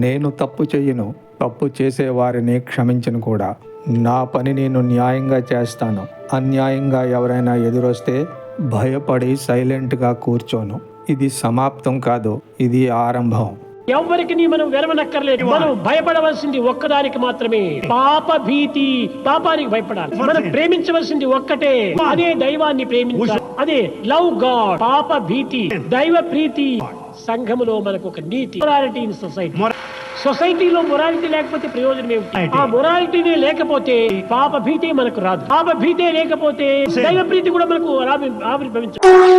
నేను తప్పు చెయ్యను తప్పు చేసే వారిని క్షమించను కూడా. నా పని నేను న్యాయంగా చేస్తాను. అన్యాయంగా ఎవరైనా ఎదురొస్తే భయపడి సైలెంట్గా కూర్చోను. ఇది సమాప్తం కాదు ఇది ఆరంభం. ఎవరికి నీ మనం వెరవనక్కర్లేదు మనం భయపడవలసింది ఒక్కదానికి మాత్రమే. పాప భీతి పాపానికి భయపడాలి. మనం ప్రేమించవలసింది ఒక్కటే. అదే దైవాన్ని ప్రేమించాలి. అదే లవ్ గాడ్ పాప భీతి దైవ ప్రీతి. సంఘములో మనకు ఒక నీతి మొరాలిటీ ఇన్ సొసైటీ సొసైటీలో మొరాలిటీ లేకపోతే ప్రయోజనం ఏమిటి? ఆ మొరాలిటీనే లేకపోతే పాప భీతి మనకు రాదు. పాప భీతే లేకపోతే దైవ ప్రీతి కూడా మనకు ఆవి- ఆవిర్భవించదు.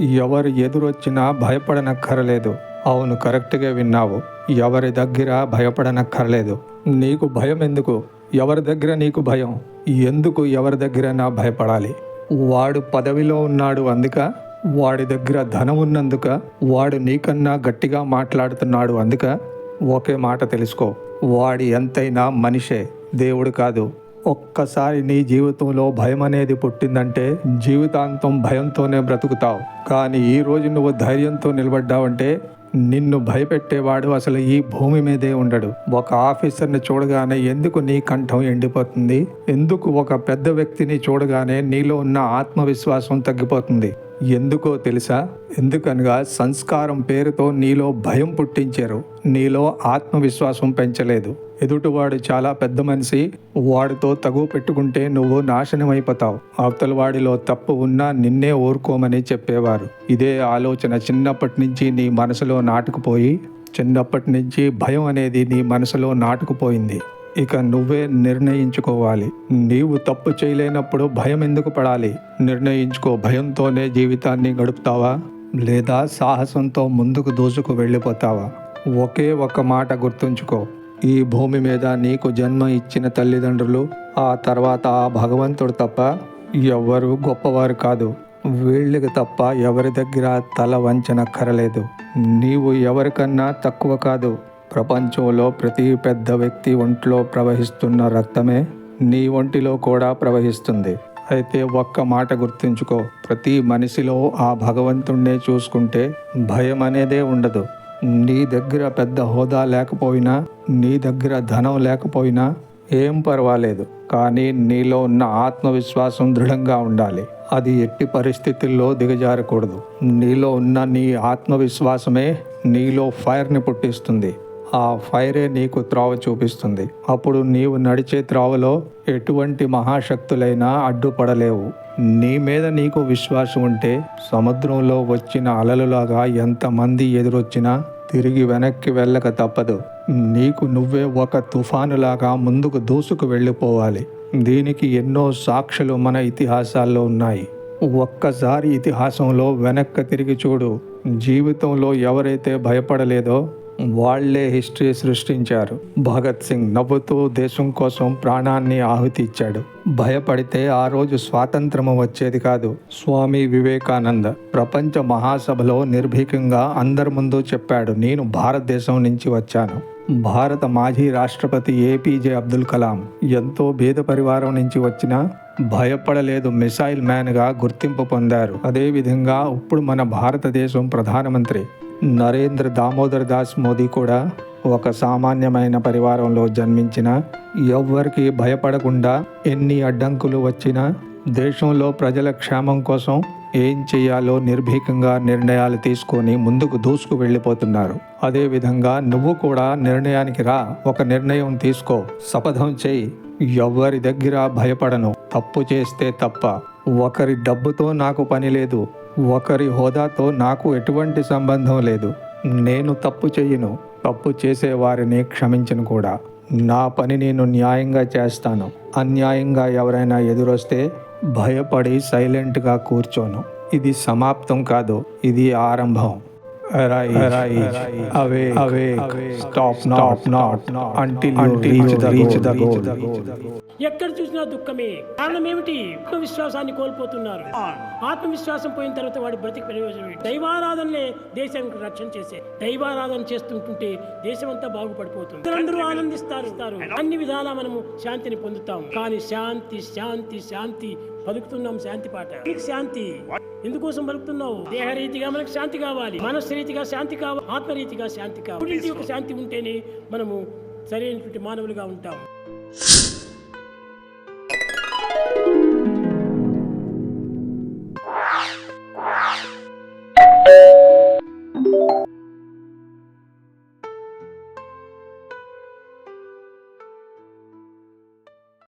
ఎవరు ఎదురొచ్చినా భయపడనక్కరలేదు. అవును కరెక్ట్గా విన్నావు. ఎవరి దగ్గర భయపడనక్కర్లేదు. నీకు భయం ఎందుకు? ఎవరి దగ్గర నీకు భయం? ఎందుకు ఎవరి దగ్గర నా భయపడాలి? వాడు పదవిలో ఉన్నాడు అందుక వాడి దగ్గర ధనం ఉన్నందుక వాడు నీకన్నా గట్టిగా మాట్లాడుతున్నాడు అందుక ఒకే మాట తెలుసుకో. వాడి ఎంతైనా మనిషే దేవుడు కాదు. ఒక్కసారి నీ జీవితంలో భయం అనేది పుట్టిందంటే జీవితాంతం భయంతోనే బ్రతుకుతావు. కానీ ఈ రోజు నువ్వు ధైర్యంతో నిలబడ్డావంటే నిన్ను భయపెట్టేవాడు అసలు ఈ భూమి మీదే ఉండడు. ఒక ఆఫీసర్ని చూడగానే ఎందుకు నీ కంఠం ఎండిపోతుంది? ఎందుకు ఒక పెద్ద వ్యక్తిని చూడగానే నీలో ఉన్న ఆత్మవిశ్వాసం తగ్గిపోతుంది? ఎందుకో తెలుసా? ఎందుకనగా సంస్కారం పేరుతో నీలో భయం పుట్టించారు. నీలో ఆత్మవిశ్వాసం పెంచలేదు. ఎదుటివాడు చాలా పెద్ద మనిషి వాడితో తగువ పెట్టుకుంటే నువ్వు నాశనం అయిపోతావు అవతల వాడిలో తప్పు ఉన్నా నిన్నే ఓరుకోమని చెప్పేవారు. ఇదే ఆలోచన చిన్నప్పటి నుంచి నీ మనసులో నాటుకుపోయి చిన్నప్పటి నుంచి భయం అనేది నీ మనసులో నాటుకుపోయింది. ఇక నువ్వే నిర్ణయించుకోవాలి. నీవు తప్పు చేయలేనప్పుడు భయం ఎందుకు పడాలి? నిర్ణయించుకో భయంతోనే జీవితాన్ని గడుపుతావా? లేదా సాహసంతో ముందుకు దూసుకు వెళ్ళిపోతావా? ఒకే ఒక మాట గుర్తుంచుకో. ఈ భూమి మీద నీకు జన్మ ఇచ్చిన తల్లిదండ్రులు ఆ తర్వాత ఆ భగవంతుడు తప్ప ఎవ్వరూ గొప్పవారు కాదు. వీళ్ళకి తప్ప ఎవరి దగ్గర తల వంచనక్కరలేదు నీవు ఎవరికన్నా తక్కువ కాదు. ప్రపంచంలో ప్రతి పెద్ద వ్యక్తి ఒంట్లో ప్రవహిస్తున్న రక్తమే నీ ఒంటిలో కూడా ప్రవహిస్తుంది. అయితే ఒక్క మాట గుర్తుంచుకో. ప్రతి మనిషిలో ఆ భగవంతుణ్ణే చూసుకుంటే భయం అనేదే ఉండదు. నీ దగ్గర పెద్ద హోదా లేకపోయినా నీ దగ్గర ధనం లేకపోయినా ఏం పర్వాలేదు. కానీ నీలో ఉన్న ఆత్మవిశ్వాసం దృఢంగా ఉండాలి. అది ఎట్టి పరిస్థితుల్లో దిగజారకూడదు. నీలో ఉన్న నీ ఆత్మవిశ్వాసమే నీలో ఫైర్ని పుట్టిస్తుంది. ఆ ఫైరే నీకు త్రోవ చూపిస్తుంది. అప్పుడు నీవు నడిచే త్రోవలో ఎటువంటి మహాశక్తులైనా అడ్డుపడలేవు. నీ మీద నీకు విశ్వాసం ఉంటే సముద్రంలో వచ్చిన అలలులాగా ఎంతమంది ఎదురొచ్చినా తిరిగి వెనక్కి వెళ్ళక తప్పదు. నీకు నువ్వే ఒక తుఫానులాగా ముందుకు దూసుకు వెళ్ళిపోవాలి. దీనికి ఎన్నో సాక్షులు మన ఇతిహాసాల్లో ఉన్నాయి. ఒక్కసారి ఇతిహాసంలో వెనక్కి తిరిగి చూడు. జీవితంలో ఎవరైతే భయపడలేదో వాళ్ళే హిస్టరీ సృష్టించారు. భగత్ సింగ్ నవ్వుతూ దేశం కోసం ప్రాణాన్ని ఆహుతి ఇచ్చాడు. భయపడితే ఆ రోజు స్వాతంత్రము వచ్చేది కాదు. స్వామి వివేకానంద ప్రపంచ మహాసభలో నిర్భీకంగా అందరి ముందు చెప్పాడు నేను భారతదేశం నుంచి వచ్చాను. భారత మాజీ రాష్ట్రపతి ఏపీజే అబ్దుల్ కలాం ఎంతో భేద పరివారం నుంచి వచ్చిన భయపడలేదు మిసైల్ మ్యాన్గా గుర్తింపు పొందారు. అదేవిధంగా ఇప్పుడు మన భారతదేశం ప్రధానమంత్రి నరేంద్ర దామోదర్ దాస్ మోదీ కూడా ఒక సామాన్యమైన పరివారంలో జన్మించిన. ఎవ్వరికి భయపడకుండా ఎన్ని అడ్డంకులు వచ్చినా దేశంలో ప్రజల క్షేమం కోసం ఏం చేయాలో నిర్భీకంగా నిర్ణయాలు తీసుకొని ముందుకు దూసుకు వెళ్ళిపోతున్నారు. అదేవిధంగా నువ్వు కూడా నిర్ణయానికి రా ఒక నిర్ణయం తీసుకో. శపథం చేయి. ఎవ్వరి దగ్గర భయపడను. తప్పు చేస్తే తప్ప. ఒకరి డబ్బుతో నాకు పని లేదు. ఒకరి హోదాతో నాకు ఎటువంటి సంబంధం లేదు. నేను తప్పు చెయ్యను తప్పు చేసే వారిని క్షమించను కూడా. నా పని నేను న్యాయంగా చేస్తాను. అన్యాయంగా ఎవరైనా ఎదురొస్తే భయపడి సైలెంట్గా కూర్చోను. ఇది సమాప్తం కాదు. ఇది ఆరంభం. Arise, arise, awake, awake, stop not, not, until you reach the reach the goal. ఎక్కడ చూసినా దుఃఖమే. కారణం ఏమిటి? ఆత్మవిశ్వాసాన్ని కోల్పోతున్నారు. ఆత్మవిశ్వాసం పోయిన తర్వాత వాడి బ్రతికి ప్రయోజనం? దైవారాధనలే దేశానికి రక్షణ చేసే. దైవారాధన చేస్తుంటుంటే దేశం అంతా బాగుపడిపోతుంది. అందరూ ఆనందిస్తారు. అన్ని విధాలా మనము శాంతిని పొందుతాం. కానీ శాంతి శాంతి శాంతి పలుకుతున్నాం శాంతి పాట. శాంతి. ఎందుకోసం పలుకుతున్నావు? దేహరీతిగా మనకు శాంతి కావాలి. మనస్సు రీతిగా శాంతి కావాలి. ఆత్మరీతిగా శాంతి కావాలి. యొక్క శాంతి ఉంటేనే మనము సరైనటువంటి మానవులుగా ఉంటాం.